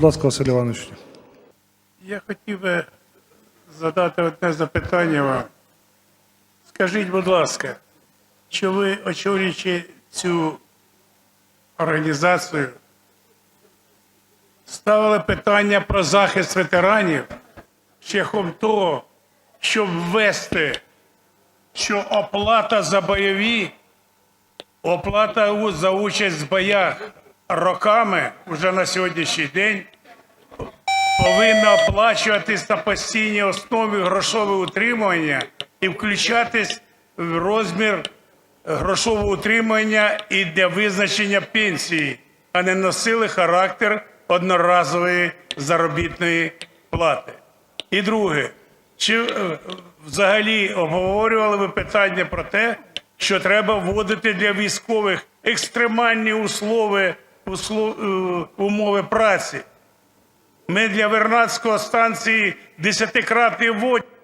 Будь ласка, Василь Іванович. Я хотів би задати одне запитання вам. Скажіть, будь ласка, що ви, очолюючи цю організацію, ставили питання про захист ветеранів шляхом того, щоб ввести, що оплата за бойові, оплата за участь в боях роками вже на сьогоднішній день повинна оплачуватись на постійній основі грошове утримування і включатись в розмір грошового утримання і для визначення пенсії, а не носили характер одноразової заробітної плати. І друге, чи е, взагалі обговорювали ви питання про те, що треба вводити для військових екстремальні услови, усло- е, умови праці? Ми для Вернадського станції десятикратний вводимо.